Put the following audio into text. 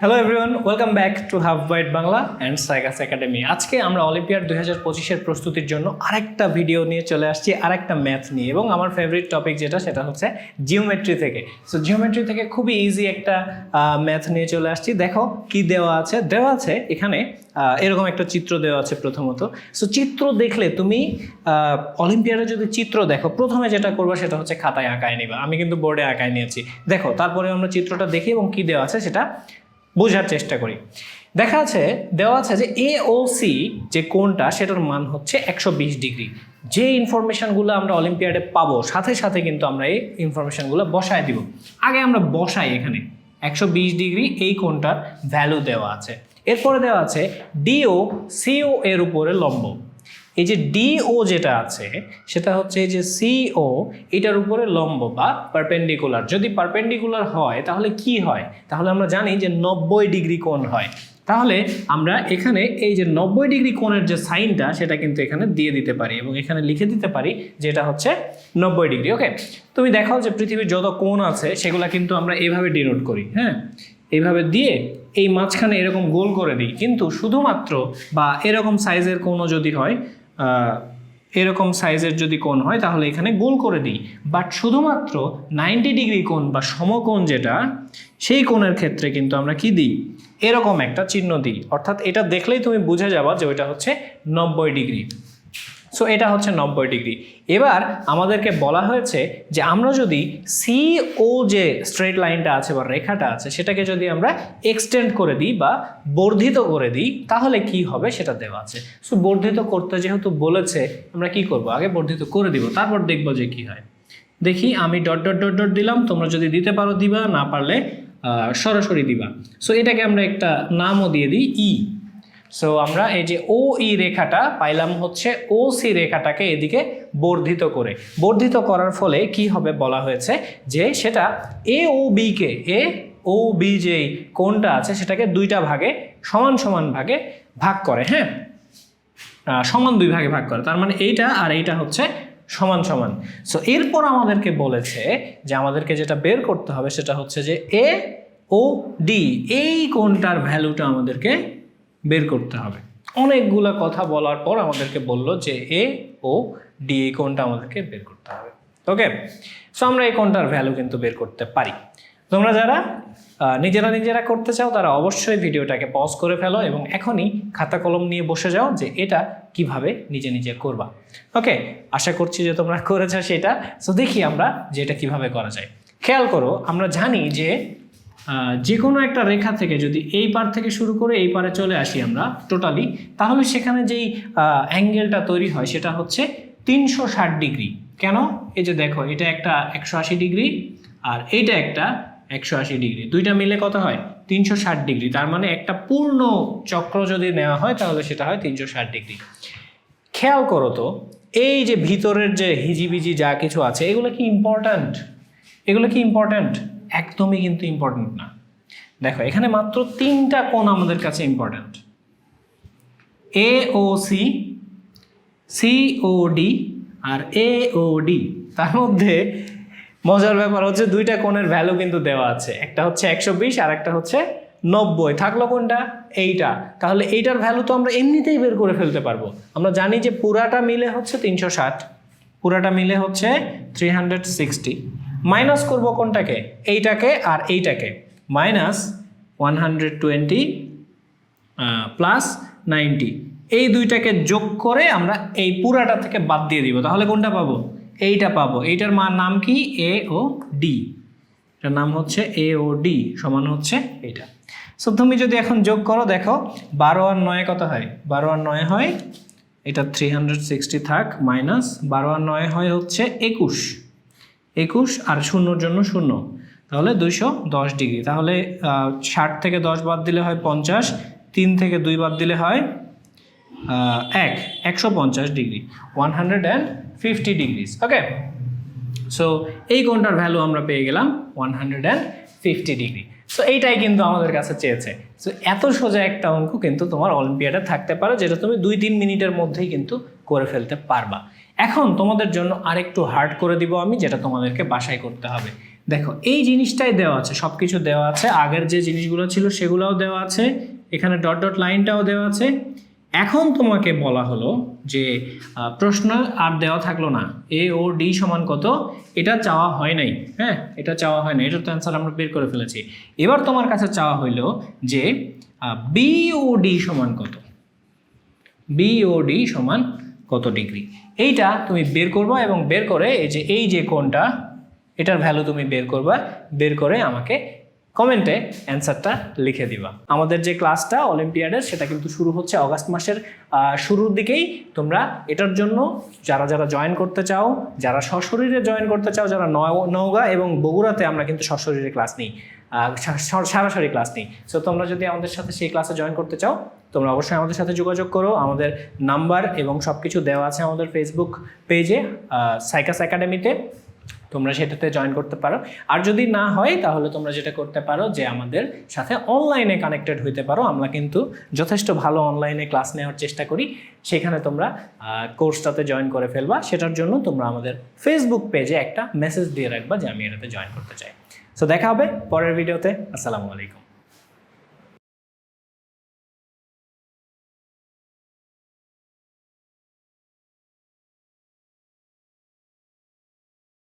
Hello everyone welcome back to half byte Bangla and cycas academy আজকে আমরা olympiad দুই হাজার পঁচিশের প্রস্তুতির জন্য আরেকটা ভিডিও নিয়ে চলে আসছি, আরেকটা ম্যাথ নিয়ে। এবং আমার ফেভারিট টপিক যেটা, সেটা হচ্ছে জিওমেট্রি থেকে। সো জিওমেট্রি থেকে খুবই ইজি একটা ম্যাথ নিয়ে চলে আসছি। দেখো কি দেওয়া আছে। দেওয়া আছে এখানে এরকম একটা চিত্র দেওয়া আছে প্রথমত। সো চিত্র দেখলে তুমি অলিম্পিয়াডে যদি চিত্র দেখো, প্রথমে যেটা করবে সেটা হচ্ছে খাতায় আঁকায় নিবা। আমি কিন্তু বোর্ডে আঁকায় নিয়েছি। দেখো তারপরে আমরা চিত্রটা দেখি এবং কি দেওয়া আছে সেটা বোঝার চেষ্টা করি। দেখা আছে, দেওয়া আছে যে এ ও সি যে কোনটা সেটার মান হচ্ছে একশো বিশ ডিগ্রি। যে ইনফরমেশানগুলো আমরা অলিম্পিয়াডে পাবো, সাথে সাথে কিন্তু আমরা এই ইনফরমেশানগুলো বসায় দিব। আগে আমরা বসাই এখানে। একশো বিশ ডিগ্রি এই কোনটার ভ্যালু দেওয়া আছে। এরপরে দেওয়া আছে ডিও সিও এর উপরে লম্ব। এই যে ডিও যেটা আছে, সেটা হচ্ছে এই যে সিও এটার উপরে লম্ব বা পারপেন্ডিকুলার যদি পারপেন্ডিকুলার হয়, তাহলে কি হয়? তাহলে আমরা জানি যে নব্বই ডিগ্রি কোণ হয়। তাহলে আমরা এখানে এই যে নব্বই ডিগ্রি কোণের যে সাইনটা, সেটা কিন্তু এখানে দিয়ে দিতে পারি এবং এখানে লিখে দিতে পারি যেটা হচ্ছে নব্বই ডিগ্রি ওকে তুমি দেখাও যে পৃথিবীর যত কোণ আছে, সেগুলো কিন্তু আমরা এইভাবে ডিনোট করি হ্যাঁ? এইভাবে দিয়ে এই মাঝখানে এরকম গোল করে দিই। কিন্তু শুধুমাত্র বা এরকম সাইজের কোনো যদি হয় এরকম সাইজের যদি কোণ হয়, তাহলে এখানে গোল করে দিই। বাট শুধুমাত্র নাইনটি ডিগ্রি কোণ বা সমকোণ যেটা, সেই কোণের ক্ষেত্রে কিন্তু আমরা কি দিই? এরকম একটা চিহ্ন দিই। অর্থাৎ এটা দেখলেই তুমি বুঝে যাবা যে ওইটা হচ্ছে নব্বই ডিগ্রি সো এটা হচ্ছে নব্বই ডিগ্রি। এবার আমাদেরকে বলা হয়েছে যে আমরা যদি সি ও যে স্ট্রেট লাইনটা আছে বা রেখাটা আছে, সেটাকে যদি আমরা এক্সটেন্ড করে দিই বা বর্ধিত করে দিই, তাহলে কি হবে সেটা দেওয়া আছে। সো বর্ধিত করতে যেহেতু বলেছে, আমরা কি করব? আগে বর্ধিত করে দিব, তারপর দেখব যে কি হয়। দেখি, আমি ডট ডট ডট ডট দিলাম, তোমরা যদি দিতে পারো দিবা, না পারলে সরাসরি দিবা। সো এটাকে আমরা একটা নামও দিয়ে দিই ই সো আমরা এই যে ও ই রেখাটা পাইলাম হচ্ছে ও সি রেখাটাকে এদিকে বর্ধিত করে। বর্ধিত করার ফলে কি হবে বলা হয়েছে যে সেটা এ ও বিকে এ ও বি যে কোনটা আছে সেটাকে দুইটা ভাগে, সমান সমান ভাগে ভাগ করে হ্যাঁ? সমান দুই ভাগে ভাগ করে, তার মানে এইটা আর এইটা হচ্ছে সমান সমান। সো এরপর আমাদেরকে বলেছে যে আমাদেরকে যেটা বের করতে হবে সেটা হচ্ছে যে এ ও ডি এই কোনটার ভ্যালুটা আমাদেরকে বের করতে হবে। অনেকগুলা কথা বলার পর আমাদেরকে বলল যে এ, ও, ডি, এই কোনটা আমাদেরকে বের করতে হবে। ওকে? সো আমরা এই কোনটার ভ্যালু কিন্তু বের করতে পারি। তোমরা যারা নিজেরা নিজেরা করতে চাও, তারা অবশ্যই ভিডিওটাকে পজ করে ফেলো এবং এখনই খাতা কলম নিয়ে বসে যাও যে এটা কীভাবে নিজে নিজে করবা। ওকে? আশা করছি যে তোমরা করেছ সেটা। সো দেখি আমরা যে এটা কীভাবে করা যায়। খেয়াল করো, আমরা জানি যে যে কোনো একটা রেখা থেকে যদি এই পার থেকে শুরু করে এই পারে চলে আসি আমরা টোটালি তাহলে সেখানে যেই অ্যাঙ্গেলটা তৈরি হয় সেটা হচ্ছে তিনশো ষাট ডিগ্রি। কেন? এই যে দেখো, এটা একটা একশো আশি ডিগ্রি আর এইটা একটা একশো আশি ডিগ্রি। দুইটা মিলে কত হয়? তিনশো ষাট ডিগ্রি। তার মানে একটা পূর্ণ চক্র যদি নেওয়া হয়, তাহলে সেটা হয় তিনশো ষাট ডিগ্রি। খেয়াল করো তো, এই যে ভিতরের যে হিজিবিজি যা কিছু আছে, এগুলো কি ইম্পর্ট্যান্ট এগুলো কি ইম্পর্ট্যান্ট একদমই কিন্তু ইম্পর্ট্যান্ট না। দেখো, এখানে মাত্র তিনটা কোণ আমাদের কাছে important A O C C O D R A O D তার মধ্যে মজার ব্যাপার হচ্ছে দুইটা কোণের ভ্যালু কিন্তু দেওয়া আছে। একটা হচ্ছে একশো বিশ আর একটা হচ্ছে নব্বই। থাকল কোনটা? এইটা। তাহলে এইটার ভ্যালু তো আমরা এমনিতেই বের করে ফেলতে পারব। আমরা জানি যে পুরাটা মিলে হচ্ছে তিনশো ষাট। পুরাটা মিলে হচ্ছে থ্রি হান্ড্রেড সিক্সটি মাইনাস করব কোনটাকে? এইটাকে আর এইটাকে। Minus one hundred twenty plus ninety. এই দুইটাকে যোগ করে আমরা এই পুরাটা থেকে বাদ দিয়ে দিব। তাহলে কোনটা পাবো? এইটা পাবো। এইটার মান নাম কি? এ ও ডি এটার নাম হচ্ছে এ ও ডি সমান হচ্ছে এইটা সো তুমি যদি এখন যোগ করো, দেখো, বারো আর নয় কত হয়? বারো আর নয় হয়, এটা থ্রি হান্ড্রেড সিক্সটি থাক মাইনাস বারো আর নয় হয় হচ্ছে একুশ। একুশ আর শূন্যর জন্য শূন্য। তাহলে দুইশো দশ ডিগ্রি। তাহলে ষাট থেকে দশ বাদ দিলে হয় পঞ্চাশ, তিন থেকে দুই বাদ দিলে হয় এক, একশো পঞ্চাশ degree. One hundred and fifty degrees okay so এই কোনটার ভ্যালু আমরা পেয়ে গেলাম one hundred and fifty degree so এইটাই কিন্তু আমাদের কাছে চেয়েছে। সো এত সোজা একটা অঙ্ক কিন্তু তোমার অলিম্পিয়াডে থাকতে পারে, যেটা তুমি দুই তিন মিনিটের মধ্যেই কিন্তু করে ফেলতে পারবা। এখন তোমাদের জন্য আরেকটু হার্ড করে দিব আমি, যেটা তোমাদেরকে বাসায় করতে হবে। দেখো, এই জিনিসটাই দেওয়া আছে সব কিছু দেওয়া আছে। আগের যে জিনিসগুলো ছিল সেগুলোও দেওয়া আছে। এখানে ডট ডট লাইনটাও দেওয়া আছে। এখন তোমাকে বলা হলো যে প্রশ্ন আর দেওয়া থাকল না। এ ও ডি সমান কত? এটা চাওয়া হয় নাই। হ্যাঁ এটা চাওয়া হয় না এটার তো অ্যান্সার আমরা বের করে ফেলেছি। এবার তোমার কাছে চাওয়া হইল যে বি ও ডি সমান কত? বিওডি সমান কত ডিগ্রি? এইটা তুমি বের করবা এবং বের করে এই যে এই যে কোনটা এটার ভ্যালু তুমি বের করবা, বের করে আমাকে কমেন্টে অ্যান্সারটা লিখে দিবা। আমাদের যে ক্লাসটা অলিম্পিয়াডের, সেটা কিন্তু শুরু হচ্ছে অগাস্ট মাসের শুরুর দিকেই। তোমরা এটার জন্য যারা যারা জয়েন করতে চাও, যারা সশরীরে জয়েন করতে চাও, যারা নও- নওগাঁ এবং বগুড়াতে আমরা কিন্তু সশরীরে ক্লাস নিই সরাসরি ক্লাস নিই। সো তোমরা যদি আমাদের সাথে সেই ক্লাসে জয়েন করতে চাও, তোমরা অবশ্যই আমাদের সাথে যোগাযোগ করো। আমাদের নাম্বার এবং সব কিছু দেওয়া আছে আমাদের ফেসবুক পেজে সাইকাস একাডেমিতে তোমরা সেটাতে জয়েন করতে পারো। আর যদি না হয়, তাহলে তোমরা যেটা করতে পারো যে আমাদের সাথে অনলাইনে কানেক্টেড হইতে পারো। আমরা কিন্তু যথেষ্ট ভালো অনলাইনে ক্লাস নেওয়ার চেষ্টা করি। সেখানে তোমরা কোর্সটাতে জয়েন করে ফেলবা। সেটার জন্য তোমরা আমাদের ফেসবুক পেজে একটা মেসেজ দিয়ে রাখবা যে আমি এটাতে জয়েন করতে চাই। সো দেখা হবে পরের ভিডিওতে আসসালামু আলাইকুম।